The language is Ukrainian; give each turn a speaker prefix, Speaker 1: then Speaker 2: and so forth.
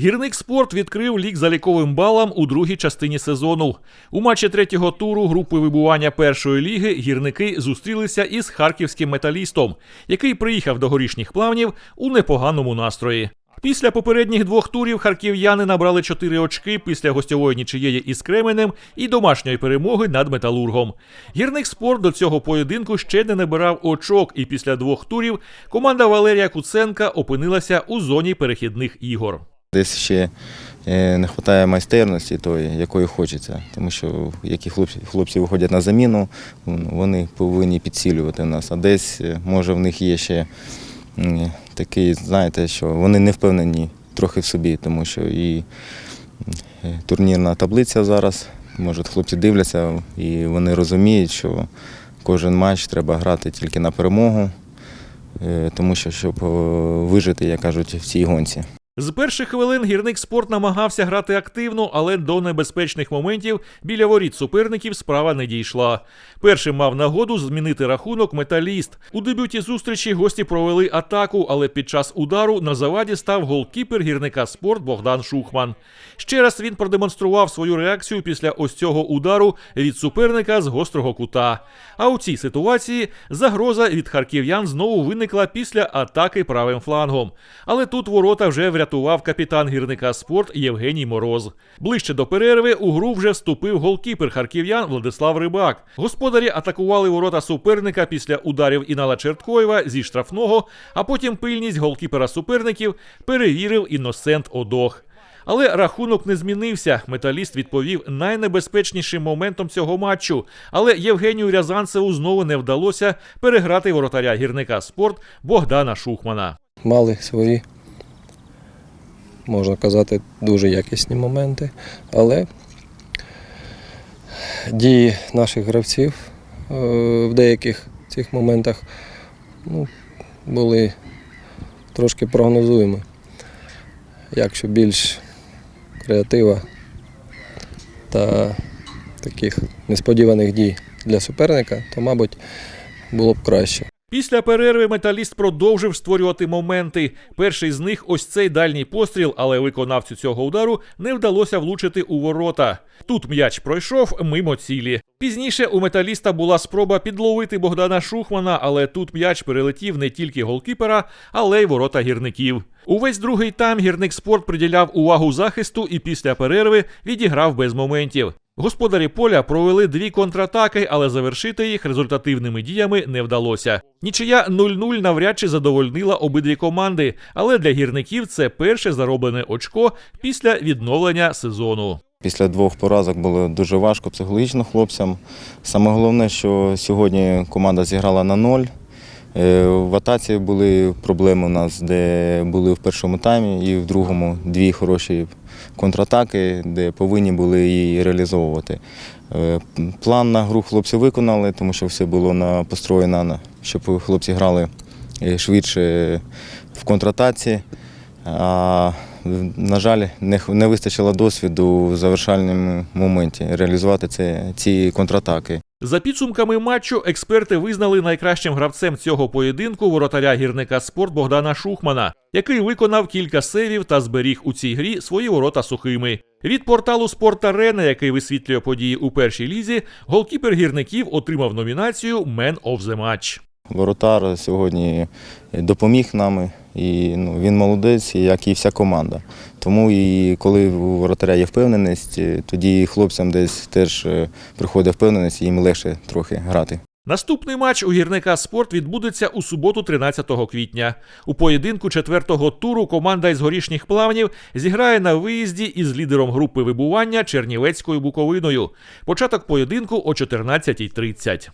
Speaker 1: Гірник спорт відкрив лік заліковим балам у другій частині сезону. У матчі третього туру групи вибування першої ліги гірники зустрілися із харківським металістом, який приїхав до горішніх плавнів у непоганому настрої. Після попередніх двох турів харків'яни набрали 4 очки після гостьової нічиєї із Кременем і домашньої перемоги над металургом. Гірник спорт до цього поєдинку ще не набирав очок, і після двох турів команда Валерія Куценка опинилася у зоні перехідних ігор.
Speaker 2: Десь ще е, не вистачає майстерності тої, якої хочеться. Тому що які хлопці, хлопці виходять на заміну, вони повинні підсилювати нас. А десь, е, може, в них є ще такий, знаєте, що вони не впевнені трохи в собі, тому що і е, турнірна таблиця зараз, може, хлопці дивляться і вони розуміють, що кожен матч треба грати тільки на перемогу, тому що щоб вижити, як кажуть, в цій гонці.
Speaker 1: З перших хвилин гірник спорт намагався грати активно, але до небезпечних моментів біля воріт суперників справа не дійшла. Першим мав нагоду змінити рахунок металіст. У дебюті зустрічі гості провели атаку, але під час удару на заваді став голкіпер гірника спорт Богдан Шухман. Ще раз він продемонстрував свою реакцію після ось цього удару від суперника з гострого кута. А у цій ситуації загроза від харків'ян знову виникла після атаки правим флангом. Але тут ворота вже врятував капітан гірника спорт Євгеній Мороз. Ближче до перерви у гру вже вступив голкіпер харків'ян Владислав Рибак. Господарі атакували ворота суперника після ударів Інала Черткоєва зі штрафного, а потім пильність голкіпера суперників перевірив іносент Одох. Але рахунок не змінився. Металіст відповів найнебезпечнішим моментом цього матчу. Але Євгенію Рязанцеву знову не вдалося переграти воротаря гірника спорт Богдана Шухмана.
Speaker 3: мали свої, можна казати, дуже якісні моменти. Але дії наших гравців е, в деяких цих моментах ну, були трошки прогнозуємі. Якщо більш креатива та таких несподіваних дій для суперника, то, мабуть, було б краще.
Speaker 1: Після перерви металіст продовжив створювати моменти. Перший з них ось цей дальній постріл, але виконавцю цього удару не вдалося влучити у ворота. Тут м'яч пройшов мимо цілі. Пізніше у металіста була спроба підловити Богдана Шухмана, але тут м'яч перелетів не тільки голкіпера, але й ворота гірників. Увесь другий тайм гірник спорт приділяв увагу захисту і після перерви відіграв без моментів. Господарі поля провели дві контратаки, але завершити їх результативними діями не вдалося. Нічия 0-0 навряд чи задовольнила обидві команди, але для гірників це перше зароблене очко після відновлення сезону.
Speaker 2: Після двох поразок було дуже важко психологічно хлопцям. Саме головне, що сьогодні команда зіграла на ноль. Е, В атаці були проблеми у нас, де були в першому таймі і в другому дві хороші контратаки, де повинні були її реалізовувати. Е, План на гру хлопці виконали, тому що все було построєно, щоб хлопці грали е, швидше в контратаці. А, на жаль, не, вистачило досвіду в завершальному моменті реалізувати це, ці контратаки.
Speaker 1: За підсумками матчу, експерти визнали найкращим гравцем цього поєдинку воротаря гірника спорт Богдана Шухмана, який виконав кілька сейвів та зберіг у цій грі свої ворота сухими. Від порталу Спорт Арена, який висвітлює події у першій лізі, голкіпер гірників отримав номінацію «Man of the Match».
Speaker 2: Воротар сьогодні допоміг нам, і ну, він молодець, як і вся команда. Тому і коли у воротаря є впевненість, тоді хлопцям десь теж е, приходить впевненість, їм легше трохи грати.
Speaker 1: Наступний матч у гірника спорт відбудеться у суботу, 13 квітня. У поєдинку четвертого туру команда із горішніх плавнів зіграє на виїзді із лідером групи вибування Чернівецькою Буковиною. Початок поєдинку о 14.30.